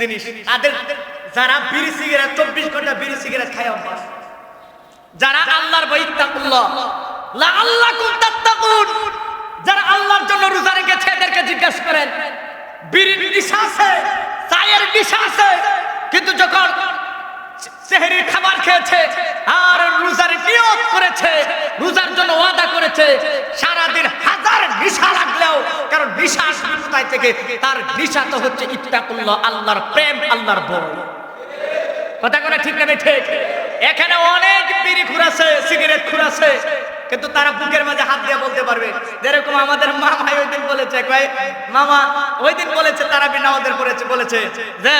জিনিস। তাদের যারা বিড়ি সিগারেট, চব্বিশ ঘণ্টা বিড়ি সিগারেট খায় অভ্যাস যারা আল্লাহর যারা আল্লাহর জন্য রোজা রেখেছে, এদেরকে জিজ্ঞাসা করেন, বিড়ির আছে? চায়ের আছে? কিন্তু যখন সেহরির খাবার খেয়েছে, আর রোজার নিয়ত করেছে, রোজার জন্য ওয়াদা করেছে, সারাদিন হাজার নিশা লাগলেও, কারণ নিশা আসবে থেকে তার নিশা তো হচ্ছে ইত্তাকুল্লাহ, আল্লাহর প্রেম, আল্লাহর বড়। কথা করে ঠিক নেবে ঠিক। এখানে অনেক বিড়ি খুরাছে সিগারেট খুরাছে কিন্তু তারা বুকের মাঝে হাত দিয়ে বলতে পারবে, যেরকম আমাদের মামা ওই দিন বলেছে মামা, ওই দিন বলেছে, তারা বিনাওয়াদের পড়েছে বলেছে যে,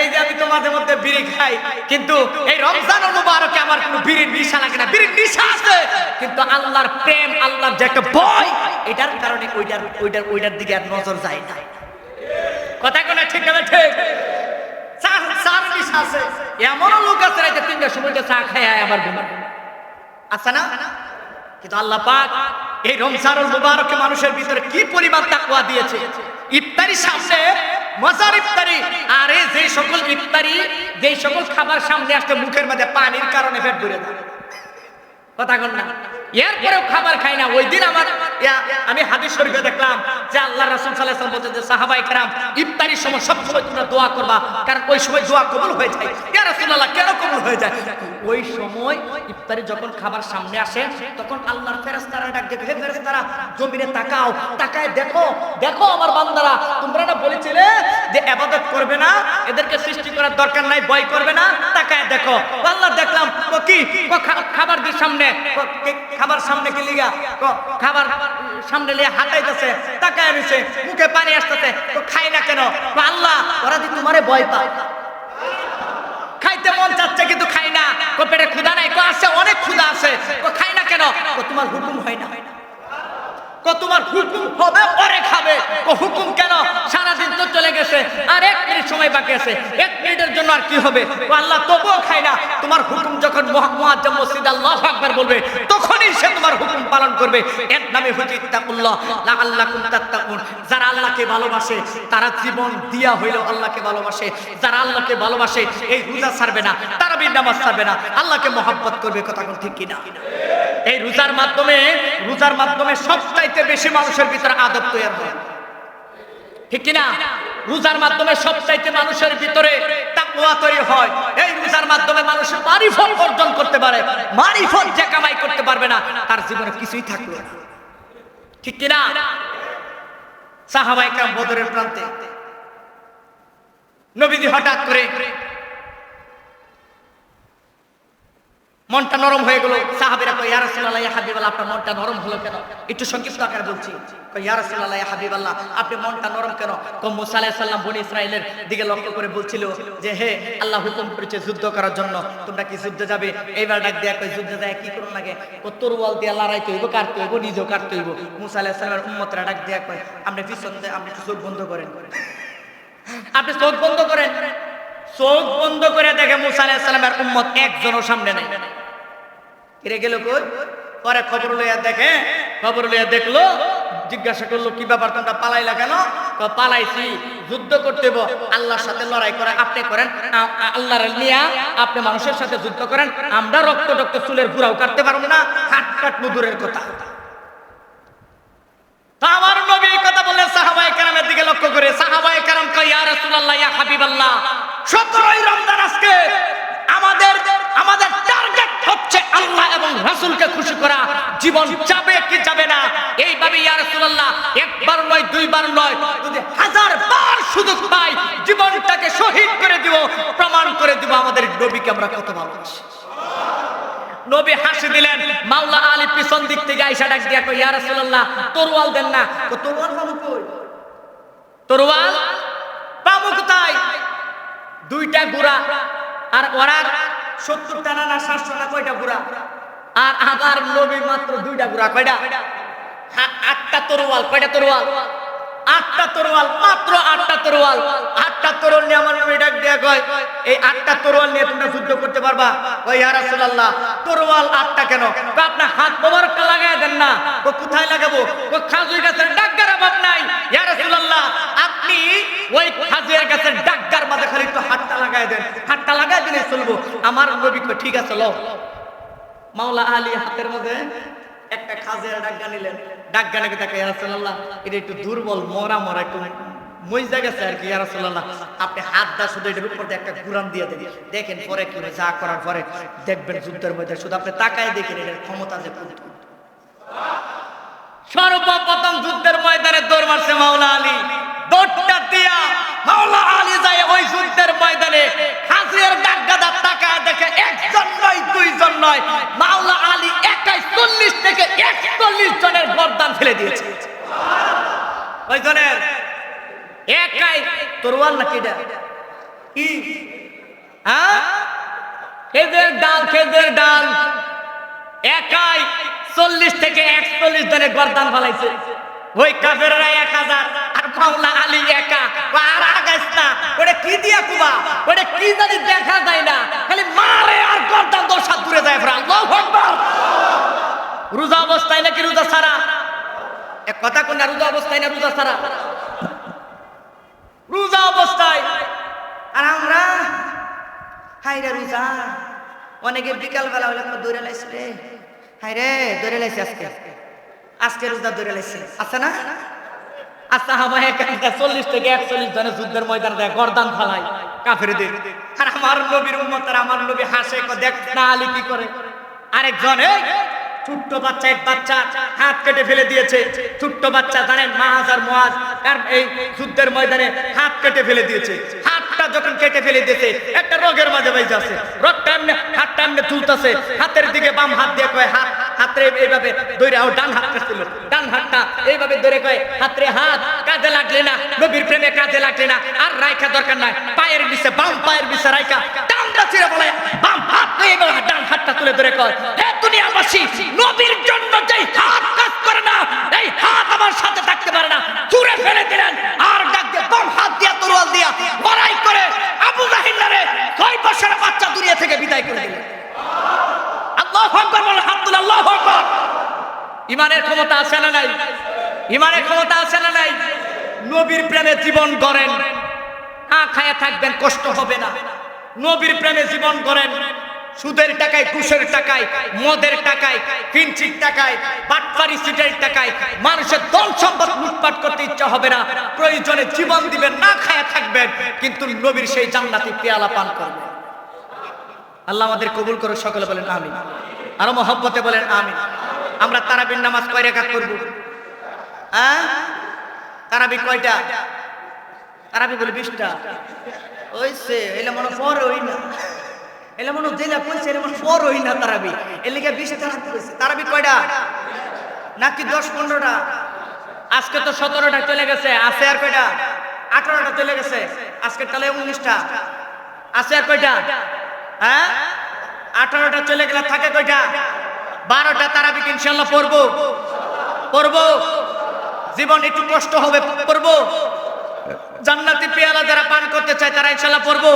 এই যে আমি তো মধ্যে বিড়ি খাই, কিন্তু এই রমজান মুবারকে আমার কোনো বিড়ির নিশা লাগে না। বিড়ির নিশা আছে, কিন্তু আল্লাহর প্রেম, আল্লাহর যে একটা ভয় এটার কারণে ওইটার ওইটার ওইটার দিকে আর নজর যায় না। কথা কোনা ঠিক নেবে ঠিক? এমনও লোক আছে রাইতে তিনটার সময় চা খায় আবার ঘুমায়। আছে না? কিন্তু আল্লাহ পাক এই রমজানুল মুবারকে মানুষের ভিতরে কি পরিমাণ তাকওয়া দিয়েছে? ইফতারি সামনে, মজার ইফতারি। আরে যে সকল ইফতারি, যে সকল খাবার সামনে আসতে মুখের মধ্যে পানির কারণে পেট ভরে যায়। কথা কন না এরপরেও খাবার খাই না। ওই দিন আমার আমি হাদিস শরীফে দেখলাম যে আল্লাহ রাসূল আলাইহি ওয়াসাল্লাম যে, সাহাবায়ে কেরাম, ইফতারির সময় সব সময় তোমরা দোয়া করবা, কারণ ওই সময় দোয়া কবুল হয়ে যায়। ইয়া রাসূলুল্লাহ, কেন কবুল হয়ে যায়? ওই সময় ইফতারি যখন খাবার সামনে আসে, তখন আল্লাহর ফেরেশতারা ডাক দিয়ে, হে ফেরেশতারা, জমিনে তাকাও, তাকায় দেখো দেখো আমার বান্দারা, তোমরা না বলেছিলে যে ইবাদত করবে না? এদেরকে সৃষ্টি করার দরকার নাই, ভয় করবে না? তাকায় দেখো। আল্লাহ দেখলাম কি? খাবার দিয়ে সামনে? খাবার সামনে কি লিগা? খাবার সামনে লিয়ে হাঁটাইতেছে, তাকায় নিছে মুখে পানি আসতেছে, তো খাই না কেন? আল্লাহ, ওরা দি তোমারে ভয় পায়। খাইতে মন চাচ্ছে কিন্তু খাই না। কো, পেটে ক্ষুধা নাই? কো, আছে, অনেক ক্ষুধা আছে। কো খাই না কেন? কো, তোমার হুকুম হয় না। কো, তোমার হুকুম হবে, পরে খাবে। কো, হুকুম কেন? সারাদিন তো চলে গেছে। আর সময় বাকি আছে। এক মিনিটের জন্য আর কি হবে? ও আল্লাহ, তবুও খাই না। তোমার হুকুম যখন মুআ- মসজিদ আল্লাহু আকবার বলবে, তখনই সে তোমার হুকুম পালন করবে। এর নামে হচ্ছে ইত্তাকুল্লাহ। তাত্তাকুন। যারা আল্লাহকে ভালোবাসে, তারা জীবন দিয়া আল্লাহকে ভালোবাসে। যারা আল্লাহকে ভালোবাসে, এই রোজা ছাড়বে না, তারাবির নামাজ ছাড়বে না। আল্লাহকে মহাব্বত করবে, কথা কোন ঠিক কিনা? এই রোজার মাধ্যমে রোজার মাধ্যমে সবচাইতে বেশি মানুষের ভিতরে আদব তৈরি হয়। ঠিক কিনা? রোজার মাধ্যমে সবচাইতে মানুষের ভিতরে তাকওয়া তৈরি হয়। এই রোজার মাধ্যমে মানুষ মারিফত অর্জন করতে পারে। মারিফত যে কামাই করতে পারবে না, তার জীবনে কিছুই থাকবে না। ঠিক কিনা? সাহাবাই কাম বদরের প্রান্তে। নবীজি হঠাৎ করে মনটা নরম হয়ে গেল। সাহাবিরা কই ইয়া রাসূলুল্লাহ, ইয়া হাবিবাল্লাহ, আপনার মনটা নরম হলো কেন? একটু সংক্ষিপ্ত আকারে বলছি। কই ইয়া রাসূলুল্লাহ, ইয়া হাবিবাল্লাহ, আপনি মনটা নরম কেন? কম মুসা আলাইহিস সালাম বনি ইসরাইলের দিকে লক্ষ্য করে বলছিল যে, হে, আল্লাহ হুকুম করেছে যুদ্ধ করার জন্য। তোমরা কি যুদ্ধে যাবে? এইবার ডাক দেয়া কই যুদ্ধে যায় কি করুন লাগে? ও তরওয়াল দিয়ে লড়াইতে হইব কাটতে হইব নিজেও কাটতে হইব মুসা আলাইহিস সালামের উম্মতরা ডাক দেয়া কয়, আপনি পিছন দিয়ে, আপনি চোখ বন্ধ করেন। আপনি চোখ বন্ধ করেন। চোখ বন্ধ করে দেখে মুসা আলাইহিস সালামের উম্মত একজনও সামনে নাই। ফিরে গেল কই? পরে খবর লইয়া দেখে, খবর লইয়া দেখল, জিজ্ঞাসা করল, কি ব্যাপার, তোমরা পালাইলা কেন? পালাইছি, যুদ্ধ করতে আল্লাহর সাথে লড়াই করে আপনি করেন আল্লাহর নিয়া আপনি মানুষের সাথে যুদ্ধ করেন, আমরা রক্ত রক্ত চুলের ঘুরাও কাটতে পারব না। হাট কাট মধুরের কথা। আমার নবী কথা বললেন সাহাবায়ে কেরামের দিকে লক্ষ্য করে। সাহাবায়ে কেরাম কয়, ইয়া রাসূলুল্লাহ, ইয়া হাবিবাল্লাহ 17ই রমজান আজকে আমাদের আমাদের টার্গেট হচ্ছে আল্লাহ এবং রাসূলকে খুশি করা। জীবন যাবে কি যাবে না, এইভাবে ইয়া রাসূলুল্লাহ, একবার নয়, দুইবার নয়, যদি হাজার বার সুযোগ পাই, জীবনটাকে শহীদ করে দিব, প্রমাণ করে দিব আমাদের নবীকে আমরা কত ভালোবাসি। নবী হাসি দিলেন, মাওলা আলী পিছন দিক থেকে আইসা ডাক দিয়া কই ইয়া রাসূলুল্লাহ, তরোয়াল দেন না। কো তরোয়াল পাবো কই? তরোয়াল? দুইটা গুড়া, আর ওরা সত্তর টানা না না কয়টা গুড়া? আর আমার নবী মাত্র দুইটা গুড়া, কয়টা? আটটা তরোয়াল, কয়টা তরোয়াল? আটটা তরোয়াল, মাত্র আটটা তরোয়াল। আটটা তরোয়াল নিয়ে আমার ডাক দেয়া কয়, এই আটটা তরোয়াল নিয়ে তোমরা যুদ্ধ করতে পারবা? ওই তরোয়াল আটটা কেন? আপনার হাত মোবারকটা লাগায় দেন না। ও কোথায় লাগাবো? ও খাজুর গাছের অভাব নাই। আপনি ওই হাজিয়ার গাছের ডাক্কার মাঝে খালি একটু হাতটা লাগাই দেন। হাতটা লাগাই দিলে চলবো। আমার নবী ঠিক আছে লো মাওলা আলী হাতের মধ্যে একটা খাজের ডাক্কা নিলেন। নাকি তাকে ইয়ারাসাল্লাহ এটা একটু দুর্বল, মরা মরা, একটু মইজা গেছে আর কি ইয়ারাসাল্লাহ আপনি হাত দা শুধু এটার উপর একটা কুরান দিয়ে দেখেন পরে কি যা করার পরে দেখবেন যুদ্ধের মধ্যে শুধু আপনি তাকায় দেখেন এটার ক্ষমতা যে। সর্বপ্রথম যুদ্ধের ময়দানে দৌড় মারছে মাওলা আলী দৌড়টা দিয়া মাওলা আলী যায় ওই যুদ্ধের ময়দানে হাজির ডাকগাদার টাকা দেখে একজন নয় দুইজন নয়, মাওলা আলী একাই চল্লিশ থেকে একচল্লিশ জনের গরদান ফেলে দিয়েছে। কয়জনের একাই তরোয়াল নাকি হ্যাঁ? খেজের ডাল খেজের ডাল। একাই চল্লিশ থেকে একচল্লিশ জনের গরদান ওই এক হাজার, আর মাওলা আলী একা। আর না ওটা কি দিয়া কুবা? ওটা কি জানি দেখা যায় না। খালি মারে আর গরদান দশ হাত দূরে যায় ফেরা আল্লাহু আকবার রোজা অবস্থায় নাকি রোজা সারা এক কথা কোন রোজা অবস্থায় না রোজা সারা রোজা অবস্থায়। আর আমরা হাইরা রোজা। অনেকে বিকাল বেলা হলে আমরা দৌড়ে লাইছি রে। হাই রে, দৌড়ে লাইছি আজকে। আজকে রোজা দৌড়ে লাইছি। আছে না? আচ্ছা আমার একাধিকা চল্লিশ থেকে একচল্লিশ জনের যুদ্ধের ময়দান দেয়, গরদান ফালাই কাফের দিন আর আমার নবীর উম্মতার, আমার নবী হাসে দেখ না আলী কি করে? আরেকজন ছোট্ট বাচ্চা এক বাচ্চা হাত কেটে ফেলে দিয়েছে। ছোট্ট বাচ্চা জানেন মাহাজ আর আর এই যুদ্ধের ময়দানে হাত কেটে ফেলে দিয়েছে। হাতটা যখন কেটে ফেলে দিয়েছে, একটা রোগের মাঝে আছে। হাতটা এমনি তুলতেছে। হাতের দিকে বাম হাত দিয়ে কয়, হাত হাতে এইভাবে ধরে ও ডান হাত ডান হাতটা এইভাবে ধরে কয়, হাতরে হাত, কাজে লাগলে না, নবীর প্রেমে কাজে লাগলে না, আর রাইখা দরকার নাই। পায়ের নিচে বাম পায়ের নিচে রাইখা ডানটা ছিঁড়ে বলে বাম হাত নিয়ে গেল ডান হাতটা তুলে ধরে কয়, হে দুনিয়াবাসী, নবীর জন্য যেই হাত কাজ করে না, এই হাত আমার সাথে থাকতে পারে না। চুরে ফেলে দিলেন, আর ডাক দিয়ে বাম হাত দিয়া, তরোয়াল দিয়া, লড়াই করে আবু জাহিল্লারে ছয় বছরের বাচ্চা দুনিয়া থেকে বিদায় করে দিলেন। আল্লাহ আকবার বলে আব্দুল আল্লাহ আকবার। ইমানের ক্ষমতা আছে না নাই? ইমানের ক্ষমতা আছে না নাই? নবীর প্রেমে জীবন গড়েন। না খায়া থাকবেন, কষ্ট হবে না। নবীর প্রেমে জীবন গড়েন। সুদের টাকায় ঘুষের টাকায়, মদের টাকায়, কিঞ্চির টাকায়, বাটপারি সিটের টাকায়, মানুষের ধন সম্পদ লুটপাট করতে ইচ্ছা হবে না। প্রয়োজনে জীবন দিবেন, না খায়া থাকবেন, কিন্তু নবীর সেই জান্নাতি পেয়ালা পান করবেন। আল্লাহ আমাদের কবুল করে সকলে বলেন আমি আরও মহব্বতে বলেন আমি আমরা তারাবির নামাজ কয় রেখাত করব হ্যাঁ তারাবি কয়টা? তারাবি বলে বিশটা। ওইসে, এলে মনে পর ওই না। এলে মনে জেলা কইছে এলে মনে পর হই না তারাবি। এর লিগে বিশ তারাবি কইছে তারাবি কয়টা নাকি দশ পনেরোটা? আজকে তো সতেরোটা চলে গেছে, আছে আর কয়টা আঠারোটা চলে গেছে আজকে তাহলে উনিশটা। আছে আর কয়টা হ্যাঁ? আঠারোটা চলে গেলে থাকে কয়টা বারোটা তারাবি ইনশাল্লাহ পড়ব? পড়ব? জীবন একটু কষ্ট হবে, পড়ব? জান্নাতি পেয়ালা যারা পান করতে চায় তারা ইনশাল্লাহ পড়ব।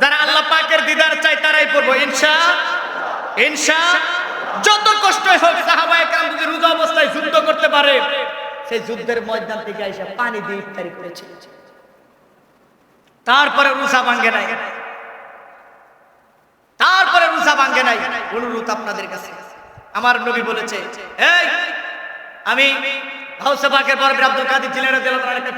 যারা আল্লাহ পাকের দিদার চাই তারাই পড়ব, ইনশা ইনশা। যত কষ্ট হোক, সাহাবায়ে কাম যদি রোজা অবস্থায় যুদ্ধ করতে পারে, সেই যুদ্ধের ময়দান থেকে এসে পানি দিয়ে ইফতারি করেছে। তারপরে রোজা ভাঙ্গে নাই। তারপরে রোজা ভাঙ্গে নাই। অনুরোধ আপনাদের কাছে। আমার নবী বলেছে, এই, আমি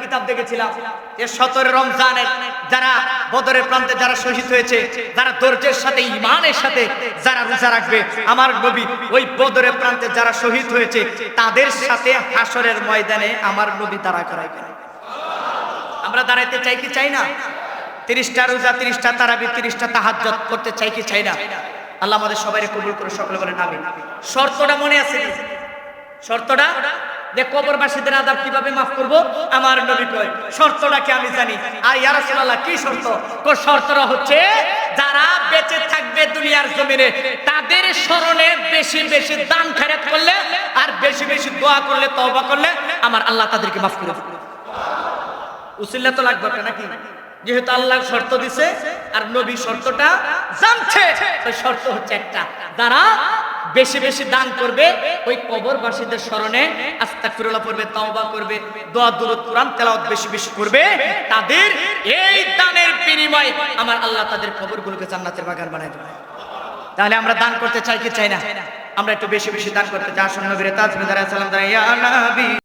কিতাব দেখেছিলাম। যে 17 রমজানের যারা বদরের প্রান্তে যারা শহীদ হয়েছে, যারা ধৈর্যের সাথে সাথে যারা আমার নবী ওই বদরের প্রান্তে যারা শহীদ হয়েছে, তাদের সাথে হাসরের ময়দানে আমার নবী আমরা দাঁড়াইতে চাই কি চাই না? তিরিশটা রোজা, তিরিশটা তারাবি, তিরিশটা তাহাজ্জত করতে চাই কি চাই না? আল্লাহ আমাদের সবাই কবুল করে সকলে বলেন আমি শর্তটা মনে আছে? শর্তটা? যে কবরবাসীদের আদাব কীভাবে মাফ করব? আমার নবী কয়, শর্তটা কি আমি জানি? আর ইয়া রাসূলুল্লাহ, কি শর্ত? কো শর্তটা হচ্ছে যারা বেঁচে থাকবে দুনিয়ার জমিনে, তাদের স্মরণে বেশি বেশি দান খয়রাত করলে আর বেশি বেশি দোয়া করলে, তওবা করলে আমার আল্লাহ তাদেরকে মাফ করে দেবে। উসিল্লা তো লাগবে নাকি? যেহেতু আল্লাহ শর্ত দিছে আর নবী শর্তটা জানছে শর্ত হচ্ছে একটা, যারা বেশি বেশি দান করবে, ওই কবরবাসীদের স্মরণে আস্তাকফিরুল্লাহ পড়বে, তওবা করবে, দোয়া, দুরূদ, কোরআন, তেলাওয়াত বেশি বেশি করবে, তাদের এই দানের বিনিময়ে আমার আল্লাহ তাদের কবরগুলোকে জান্নাতের বাগান বানায় দেবে। তাহলে আমরা দান করতে চাই কি চাই না? আমরা একটু বেশি বেশি দান করতে চাই। আসুন নবীর তাজমিদার সালাম দাঁড়াই ইয়া নবী।